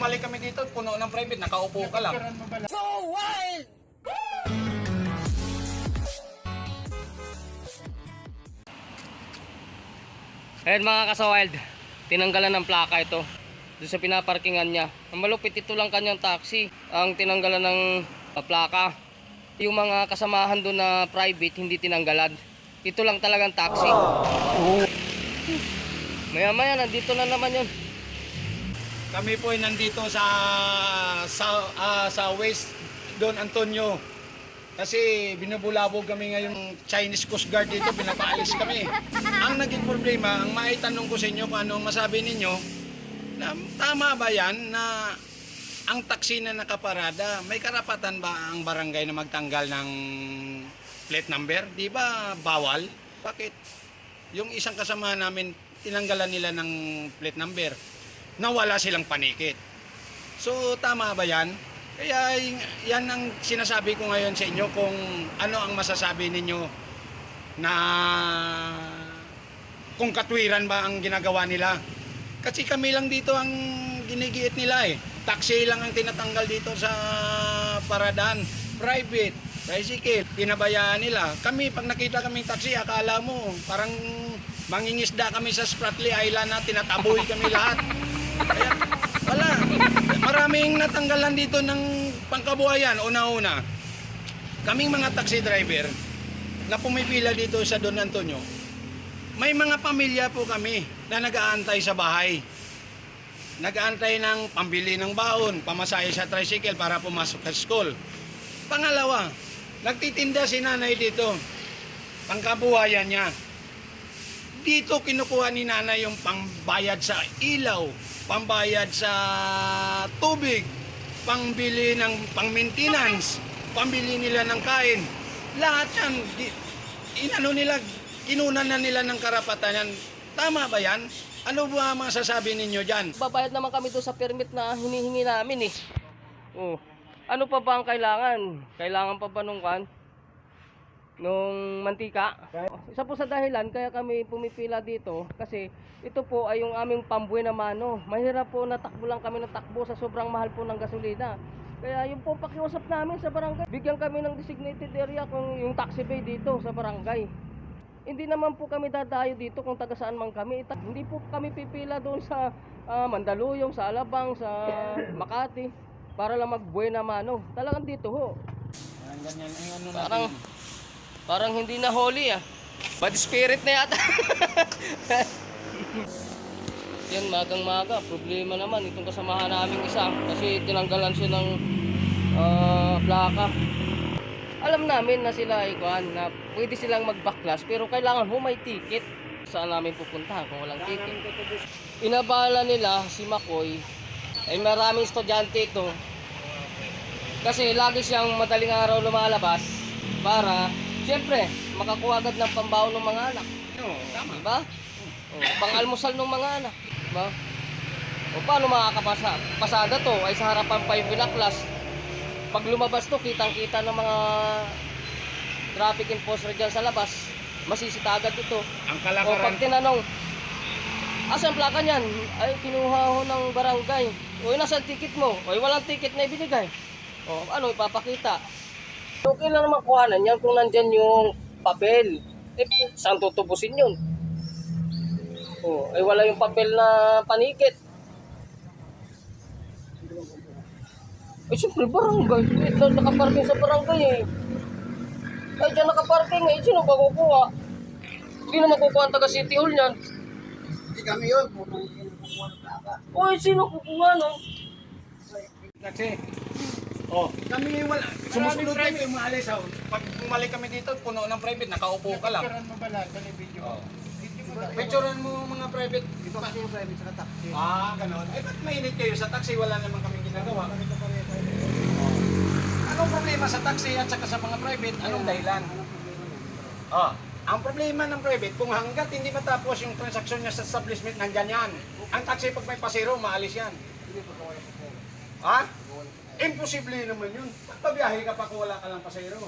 bumalik kami dito, puno ng private, nakaupo ka lang. Ayan mga kasawild, tinanggalan ng plaka ito. Doon sa pinaparkingan niya. Ang malupit ito lang kanyang taxi. Ang tinanggalan ng uh, plaka. Yung mga kasamahan doon na private, hindi tinanggalan. Ito lang talagang taxi. Maya maya, nandito na naman yun. Kami po ay nandito sa sa, ah, sa West Don Antonio. Kasi binubulabog kami ngayong Chinese Coast Guard dito, pinapaalis kami. Ang naging problema, ang maitanong ko sa inyo kung ano masabi ninyo, na tama ba yan na ang taksi na nakaparada, may karapatan ba ang barangay na magtanggal ng plate number? Di ba bawal? Bakit? Yung isang kasama namin, tinanggalan nila ng plate number na wala silang panikit. So, tama ba yan? Kaya yan ang sinasabi ko ngayon sa inyo kung ano ang masasabi ninyo na kung katwiran ba ang ginagawa nila. Kasi kami lang dito ang ginigiit nila eh. Taxi lang ang tinatanggal dito sa paradan. Private, tricycle, pinabayaan nila. Kami, pag nakita kaming taxi, akala mo, parang mangingisda kami sa Spratly Island na tinataboy kami lahat. Kaya, wala. Maraming natanggalan dito ng pangkabuhayan, una-una. Kaming mga taxi driver na pumipila dito sa Don Antonio, may mga pamilya po kami na nag-aantay sa bahay. Nag-aantay ng pambili ng baon, pamasahe sa tricycle para pumasok sa school. Pangalawa, nagtitinda si nanay dito. Pangkabuhayan niya. Dito kinukuha ni nanay yung pangbayad sa ilaw, pambayad sa tubig, pangbili ng pang-maintenance, pambili nila ng kain. Lahat yan, di, inano nila, kinunan na nila ng karapatan yan. Tama ba yan? Ano ba ang masasabi ninyo dyan? Babayad naman kami doon sa permit na hinihingi namin eh. Oh. Ano pa ba ang kailangan? Kailangan pa ba nung kan? Nung mantika? Isa po sa dahilan kaya kami pumipila dito kasi ito po ay yung aming pambuhay na mano. Mahirap po natakbo lang kami ng takbo sa sobrang mahal po ng gasolina. Kaya yung po pakiusap namin sa barangay, bigyan kami ng designated area kung yung taxi bay dito sa barangay. Hindi naman po kami dadayo dito kung taga saan man kami. Ita- Hindi po kami pipila doon sa ah, Mandaluyong, sa Alabang, sa Makati para lang magbuena mano. Talagang dito ho. Ganyan, ang ano Parang parang hindi na holy ah. Bad spirit na yata. Yan magang maga, problema naman itong kasamahan naming isa kasi tinanggalan siya ng ah, plaka. Alam namin na sila ay kuhan, na pwede silang mag-backlash pero kailangan ho may ticket. Saan namin pupuntahan kung walang ticket? Inabala nila si Makoy ay maraming estudyante ito kasi lagi siyang madaling araw lumalabas para siyempre makakuha agad ng pambaon ng mga anak. Oo, tama. Diba? O, pang-almusal ng mga anak. Diba? O paano makakapasa? Pasada to ay sa harapan pa yung pinaklas. Pag lumabas to, kitang-kita ng mga traffic enforcer dyan sa labas. Masisita agad ito. Ang O kalakaran pag tinanong, asan plaka niyan? Ay, kinuha ho ng barangay. O, nasa ticket mo? O, walang ticket na ibinigay. O, ano ipapakita? Okay lang naman kuhanan yan kung nandyan yung papel. Eh, saan tutubusin yun? O, ay wala yung papel na panikit. Eh, siyempre, barangay. Eh, na- nakaparking sa barangay eh. Ay, dyan nakaparking eh. Sino ba kukuha? Hindi naman kukuha ang taga City Hall niyan. Hindi kami yun. Uy, sino kukuha no? Kasi, oh, kami wala. Sumusunod kami umalis. Oh. Pag bumalik kami dito, puno ng private, nakaupo ka lang. Picturean mo ba lahat ng video? Oh. Picturean mo mga private. Ito kasi yung private sa taxi. Ah, ganon. Eh, ba't mainit kayo sa taxi? Wala naman kaming ginagawa. Anong problema sa taxi at saka sa mga private? Anong dahilan? Oh, ang problema ng private, kung hanggat hindi matapos yung transaksyon niya sa establishment, nandyan yan. Ang taxi, pag may pasero, maalis yan. Ha? Imposible naman yun. Pagbabiyahe ka pa kung wala ka lang pasero.